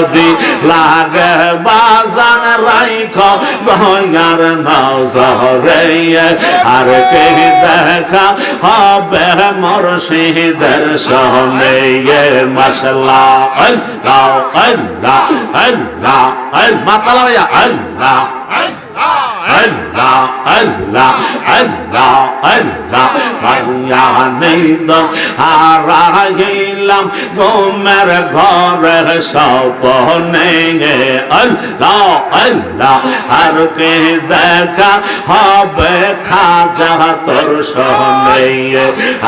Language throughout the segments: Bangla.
যদি লাগে বাজান রাইখ, গয়ার নজরে আর কে দেখা হবে মুর্শিদের সনে মশলা আল্লাহ আল্লাহ আল্লাহ আল্লাহ আল্লাহ। আল্লাহ আল্লাহ আল্লাহ আল্লাহ, মাইয়া নেই তো হারাইলাম গোমের ঘরে সপনে আল্লাহ আল্লাহ, আর কে দেখা হবে খাজা তোর সনে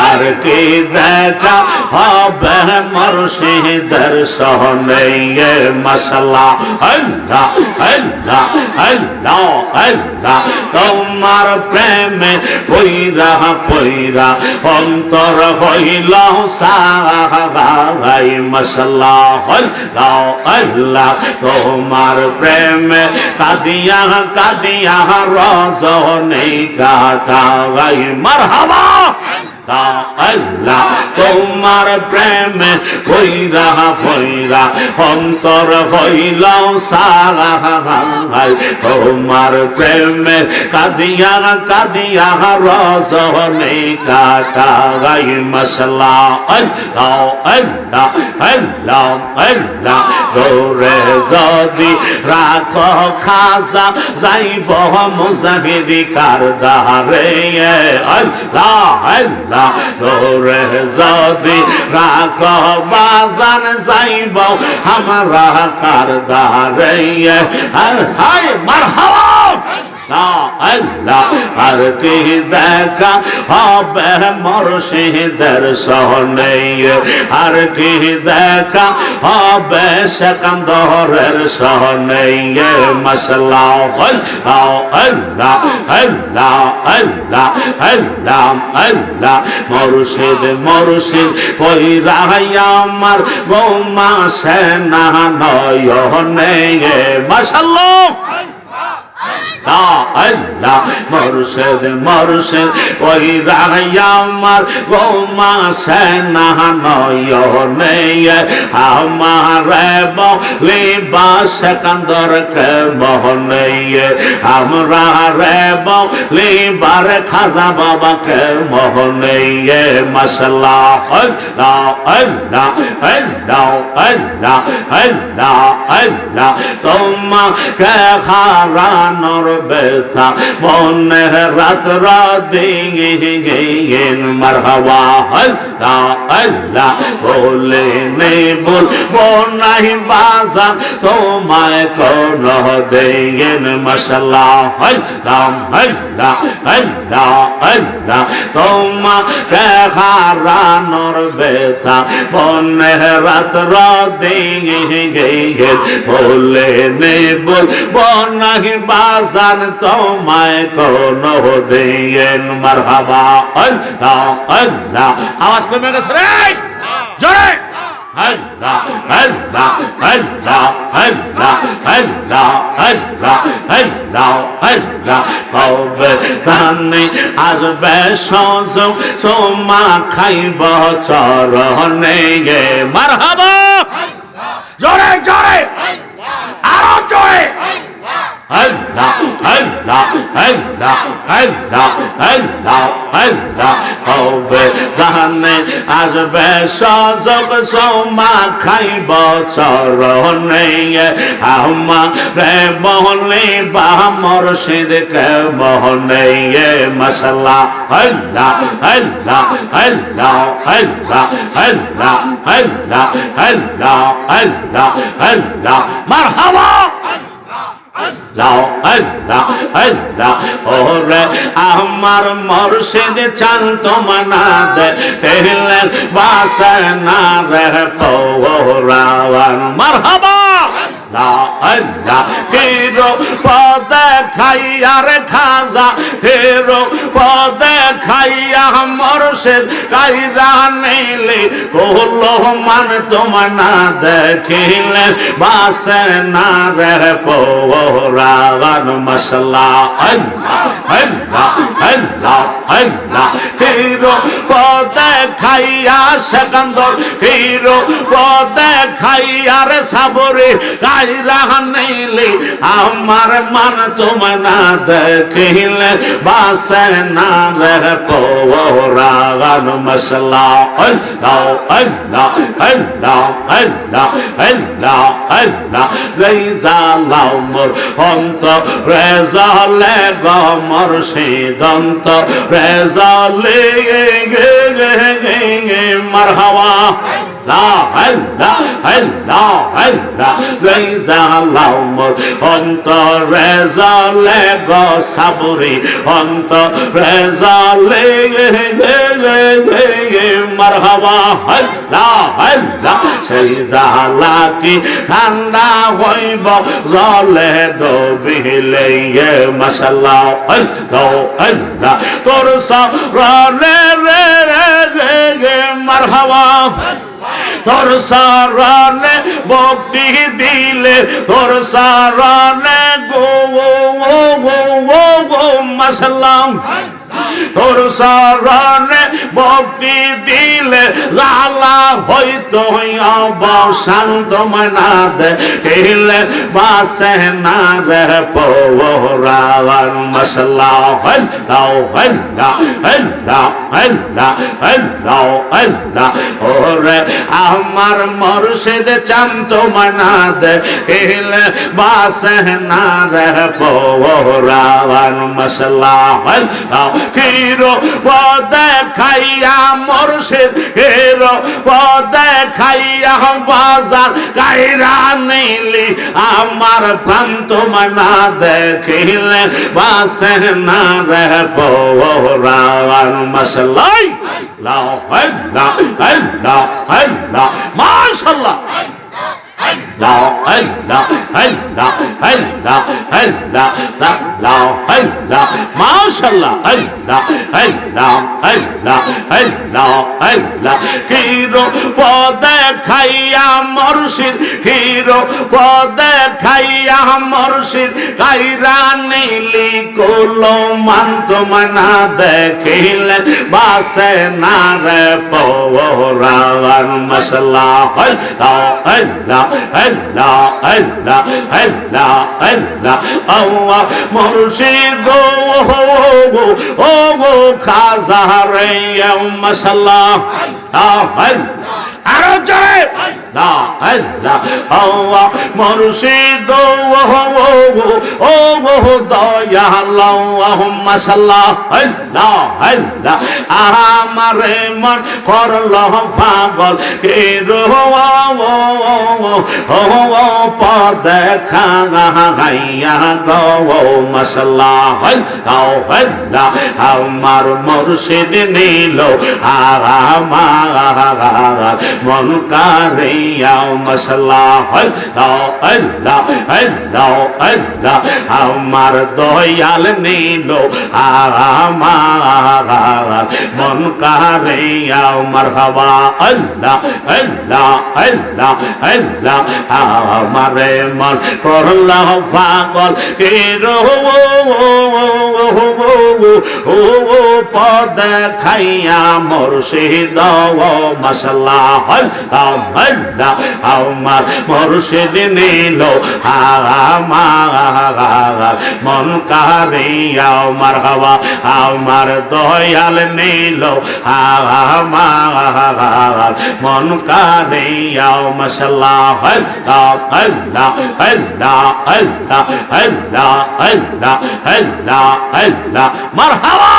আর কে দেখা হবে মুর্শিদের সনে মশলা আল্লাহ আল্লাহ আল্লাহ আল্লাহ। তোমার প্রেমে ফইরা ফইরা অন্তর হইল সাহাই মশলা আল্লাহ আল্লাহ তোমার প্রেমে কাদিয়া কাদিয়া রস নেই কাটা গাই মার মারহাবা। আল্লাহ, তোমার প্রেমে হইরা হইরা অন্তর হইল সাহাই তোমার প্রেমে কাদিয়া কাদিয়া রজনে কাটাই মশলা। আল্লাহ আল্লাহ আল্লাহ আল্লাহ দৌড়ে যদি রাখো খাজা, যাইব মুজাহিদি কারদারে আল্লাহ আল্লাহ না দৌড়ে যদি রাখ বাজান যাইব আমরা কার দাঁড়াইয়ে হায় মার হাওয়া আল্লাহ আর কি দেখা হবে মুর্শিদের সহনে। আর কি দেখা হবে সেকান্দরের সহনে। মশলা আল্লাহ আল্লাহ আল্লাহ আল্লাহ আল্লাহ আল্লাহ। মুর্শিদ মুর্শিদ কই রাহাই আমার বৌমা সেনা নয়নে। মশাল্লাহ। আল্লাহ খাজা বাবা কে মশলা আল্লাহ আল্লাহ হারানোর ব্যথা মনে রাত রাদিন মারহাবা আল্লাহ আল্লাহ বলে নে বল বনাই বাজান তোমায় কোন দেন মশলা আল্লাহ আল্লাহ আল্লাহ আল্লাহ তোমা কে হারানোর ব্যথা মনে রাত রাদিন বলে নে বল বনাই বাজান তোমায় কোন দেন মারহাবা। আল্লাহ আল্লাহ। আওয়াজ কমে গেছে রে। জোরে। আসবে সজম, সোমা খাইব চরণে মারহাবা। জোরে জোরে। আল্লাহ আল্লাহ আল্লাহ আল্লাহ আল্লাহ আল্লাহ কবে জানে আসবে সজগ সোমা খাইব চরণে আমা রে বহলে বা মুর্শিদ কে মোহনে মশলা আল্লাহ আল্লাহ আল্লাহ আল্লাহ আল্লাহ আল্লাহ আল্লাহ আল্লাহ আল্লাহ মারহাবা লাও আল্লাহ আল্লাহ ওরে আমার মুর্শিদ চান তোমানা দে, হেলেন বাসনা রে পৌরাওয়ান। মারহাবা! আল্লাহ হিরো পদে খাইয়ার খাজা, হিরো পদে খাইয়া মুর্শিদ কাইরা নিলে কোলো মান তোমার না দেখিলে বাসে না রে পৌরাগান মশলা আল্লাহ আল্লাহ আল্লাহ আল্লাহ হিরো পদে খাইয়া সেকান্দর হিরো পদে খাইয়া সাবরে গাইরা নিলে আমার মান তোমার না দেখিলে, বাসে না রে পোরাগান মশলা। আল্লাহ আল্লাহ আল্লাহ আল্লাহ আল্লাহ আল্লাহ জালাও মোর গমর রেজালে গে গে গে গে মারহাবা অন্তরে জলে গো সাবরি অন্তরে জলে মারহাবা হল্লা হল্লা সেই জালা কি ঠান্ডা হইব জলে ডুবিলে ইয়ে মশাল্লা হল্লা হল্লা তোর সব রে রে রে রে মারহাবা তোর সারানে ভক্তি দিলে তোর সারানে গো গো গো গো গো মাশাল্লাহ তোর সারনে ভক্তি দিলে জালা হইতো শান্ত মনা দে হিলে বাসে না রে পৌরান মশলা হল্লাও হল্লা হল্লা হল্লা হল্লাও হল্লা ওরে আমার মরশেদ চান্ত মনা দে হিলে বাসে না রে পৌরান মশলা হল্লাও হিরো দেখাইয়া মরশেদ হিরো দেখাইয়া বাজার কাইরা নিলি। আমার প্রান্ত মানা দেখিলে বাসে না রে পোরাওয়ার মশলাই লাও হাই লাও হাই লাও হাই লাও মাশাল্লাহ। হিরো পদে খাইয়া মর্শিদ হিরো পদে খাইয়া মর্শিদ কাইরা নীলি কোলো মনা দেখিলে বাসে না রে পৌরান মশলা হল্লা হল্লা আল্লাহ আল্লাহ আল্লাহ আল্লাহ। আল্লাহ মুর্শিদ ও গো খাজা রে মাশাল্লাহ আল্লাহ আরও জয় আল্লাহ আমারে মন করল পাগল কে আমার মুর্শিদ নিল আমার মন আমার দয়াল নিল আমার মন কারে আমার হবা আল্লাহ আল্লাহ আল্লাহ আল্লাহ। আমার মন করল পাগল কে রহব ও পদ খাইয়া মোর সে দো মশলা হল হল হল্লা আমার মুর্শিদ নিল আমার মন কারিয়া মারহাবা আমার দয়াল নিল আমার মন কারিয়া মশলা হল্লা হল্লা হল্লা হল্লা হল্লা হল্লা হল্লা হল্লা মারহাবা